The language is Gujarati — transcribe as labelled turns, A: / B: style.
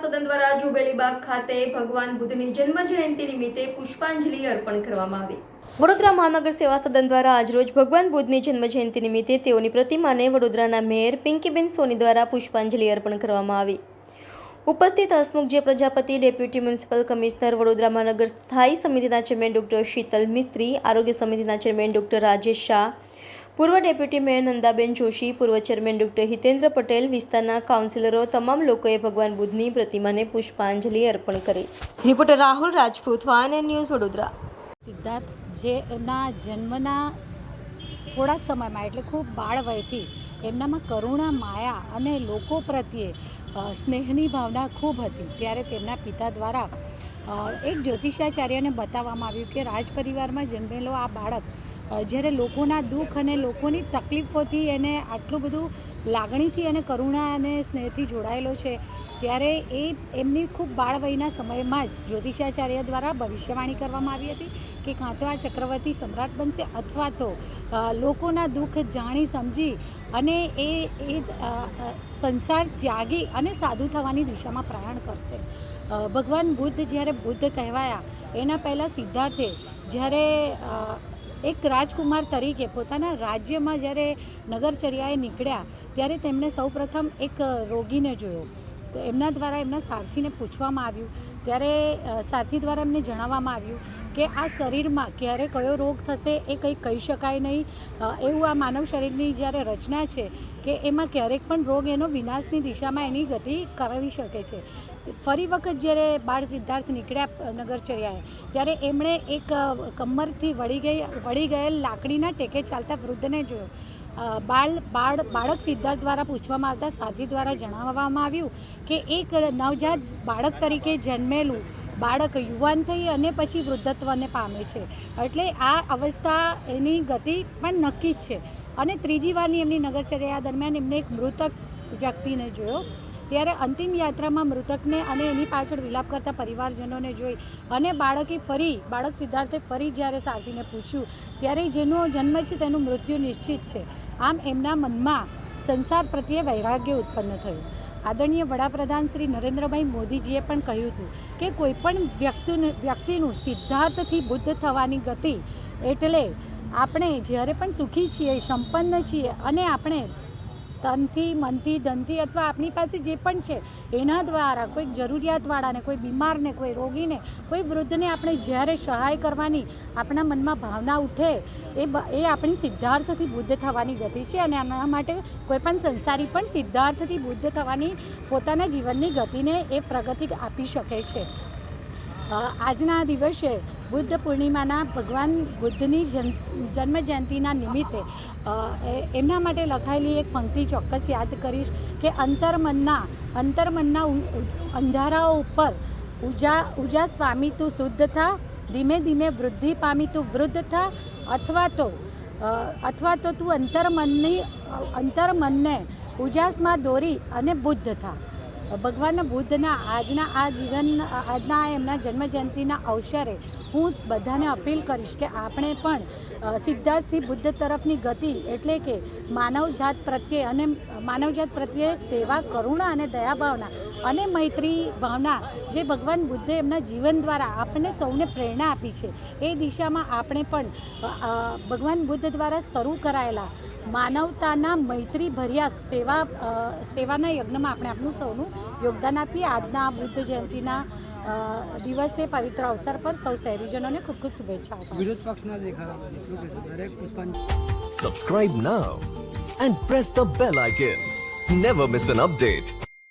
A: સદન દ્વારા જુબેલીબાગ ખાતે ભગવાન બુદ્ધની જન્મ જયંતિ નિમિત્તે પુષ્પાંજલિ અર્પણ કરવામાં આવી. વડોદરા મહાનગર સેવા સદન દ્વારા આજરોજ ભગવાન બુદ્ધની જન્મ જયંતિ નિમિત્તે તેઓની પ્રતિમાને વડોદરાના મેયર પિંકીબેન સોની દ્વારા પુષ્પાંજલિ અર્પણ કરવામાં આવી. ઉપસ્થિત Hasmukh J Prajapati, deputy municipal commissioner, Vadodara મહાનગર સ્થાયી સમિતિના ચેરમેન ડોક્ટર શીતલ મિસ્ત્રી, આરોગ્ય સમિતિના ચેરમેન ડોક્ટર રાજેશ શાહ પૂર્વ ડેપ્યુટી મેયર નંદાબેન જોશી, પૂર્વ ચેરમેન ડોક્ટર હિતેન્દ્ર પટેલ વિસ્તારના કાઉન્સિલરો તમામ લોકોએ ભગવાન બુદ્ધની પ્રતિમાને પુષ્પાંજલિ અર્પણ કરી. Reporter Rahul Rajput van news Vadodara.
B: Siddharth, જે એમના જન્મના થોડા સમયમાં, એટલે ખૂબ બાળ વયથી, એમનામાં કરુણા, માયા અને લોકો પ્રત્યે સ્નેહની ભાવના ખૂબ હતી. ત્યારે તેમના પિતા દ્વારા એક જ્યોતિષાચાર્યને બતાવવામાં આવ્યું કે રાજ પરિવારમાં જન્મેલો આ બાળક જ્યારે લોકોના દુઃખ અને લોકોની તકલીફોથી એને આટલું બધું લાગણીથી અને કરુણા અને સ્નેહથી જોડાયેલો છે, ત્યારે એ એમની ખૂબ બાળવયના સમયમાં જ જ્યોતિષાચાર્ય દ્વારા ભવિષ્યવાણી કરવામાં આવી હતી કે કાં તો આ ચક્રવર્તી સમ્રાટ બનશે અથવા તો લોકોના દુઃખ જાણી સમજી અને એ એ સંસાર ત્યાગી અને સાધુ થવાની દિશામાં પ્રયાણ કરશે. ભગવાન બુદ્ધ જ્યારે બુદ્ધ કહેવાયા, એના પહેલાં સિદ્ધાર્થે જ્યારે એક રાજકુમાર તરીકે પોતાના રાજ્યમાં જ્યારે નગરચર્યાએ નીકળ્યા, ત્યારે તેમણે સૌપ્રથમ એક રોગીને જોયો. તો એમના દ્વારા એમના સારથીને પૂછવામાં આવ્યું. ત્યારે સાથી દ્વારા એમને જણાવવામાં આવ્યું કે આ શરીરમાં ક્યારે કયો રોગ થશે એ કંઈ કહી શકાય નહીં. એવું આ માનવ શરીરની જ્યારે રચના છે કે એમાં ક્યારેક પણ રોગ એનો વિનાશની દિશામાં એની ગતિ કરાવી શકે છે. ફરી વખત જ્યારે બાળ સિદ્ધાર્થ નીકળ્યા નગરચર્યાએ, ત્યારે એમણે એક કમરથી વળી ગઈ, વળી ગયેલ લાકડીના ટેકે ચાલતા વૃદ્ધને જોયો. બાળ બાળ, બાળક સિદ્ધાર્થ દ્વારા પૂછવામાં આવતા સાથી દ્વારા જણાવવામાં આવ્યું કે એક નવજાત બાળક તરીકે જન્મેલું બાળક યુવાન થઈ અને પછી વૃદ્ધત્વને પામે છે. એટલે આ અવસ્થા એની ગતિ પણ નક્કી જ છે. અને ત્રીજી વારની એમની નગરચર્યા દરમિયાન એમને એક મૃતક વ્યક્તિને જોયો. ત્યારે અંતિમ યાત્રામાં મૃતકને અને એની પાછળ વિલાપ કરતા પરિવારજનોને જોઈ અને બાળકે ફરી, બાળક સિદ્ધાર્થે ફરી જ્યારે સારથીને પૂછ્યું, ત્યારે જેનો જન્મ છે તેનું મૃત્યુ નિશ્ચિત છે. આમ એમના મનમાં સંસાર પ્રત્યે વૈરાગ્ય ઉત્પન્ન થયું. આદરણીય વડાપ્રધાન શ્રી નરેન્દ્રભાઈ મોદીજીએ પણ કહ્યું હતું કે કોઈપણ વ્યક્તિને, વ્યક્તિનું સિદ્ધાર્થથી બુદ્ધ થવાની ગતિ એટલે આપણે જ્યારે પણ સુખી છીએ, સંપન્ન છીએ અને આપણે તનથી, મનથી, ધનથી અથવા આપણી પાસે જે પણ છે, એના દ્વારા કોઈક જરૂરિયાતવાળાને, કોઈ બીમારને, કોઈ રોગીને, કોઈ વૃદ્ધને આપણે જ્યારે સહાય કરવાની આપણા મનમાં ભાવના ઉઠે, એ એ આપણી સિદ્ધાર્થથી બુદ્ધ થવાની ગતિ છે અને આના માટે કોઈ પણ સંસારી પણ સિદ્ધાર્થથી બુદ્ધ થવાની પોતાના જીવનની ગતિને એ પ્રગતિ આપી શકે છે. આજના દિવસે બુદ્ધ પૂર્ણિમાના ભગવાન બુદ્ધની જન જન્મ જયંતિના નિમિત્તે એમના માટે લખાયેલી એક પંક્તિ ચોક્કસ યાદ કરીશ કે અંતરમનના અંતરમનના અંધારાઓ ઉપર ઉજા, ઉજાસ પામી તું શુદ્ધ થા, ધીમે ધીમે વૃદ્ધિ પામી તું વૃદ્ધ થા, અથવા તો અથવા તો તું અંતરમનની, અંતરમનને ઉજાસમાં દોરી અને બુદ્ધ થા. ભગવાન બુદ્ધના આજના આ જીવન આજના એમના જન્મજયંતિના અવસરે હું બધાને અપીલ કરીશ કે આપણે પણ સિદ્ધાર્થથી બુદ્ધ તરફની ગતિ એટલે કે માનવજાત પ્રત્યે અને માનવજાત પ્રત્યે સેવા, કરુણા અને દયાભાવના અને મૈત્રી ભાવના જે ભગવાન બુદ્ધે એમના જીવન દ્વારા આપણને સૌને પ્રેરણા આપી છે, એ દિશામાં આપણે પણ ભગવાન બુદ્ધ દ્વારા શરૂ કરાયેલા માનવતાના મૈત્રી ભર્યા સેવા સેવાના યજ્ઞમાં આપણે આપણું સૌનું યોગદાન આપીએ આજના આ બુદ્ધ જયંતિના દિવસે પવિત્ર અવસર પર સૌ શહેરીજનોને ખૂબ ખૂબ શુભેચ્છાઓ.
C: વિરોધ પક્ષના કહેશો દરેક પુષ્પાંજલિ
D: Subscribe now and press the bell icon. Never miss an update.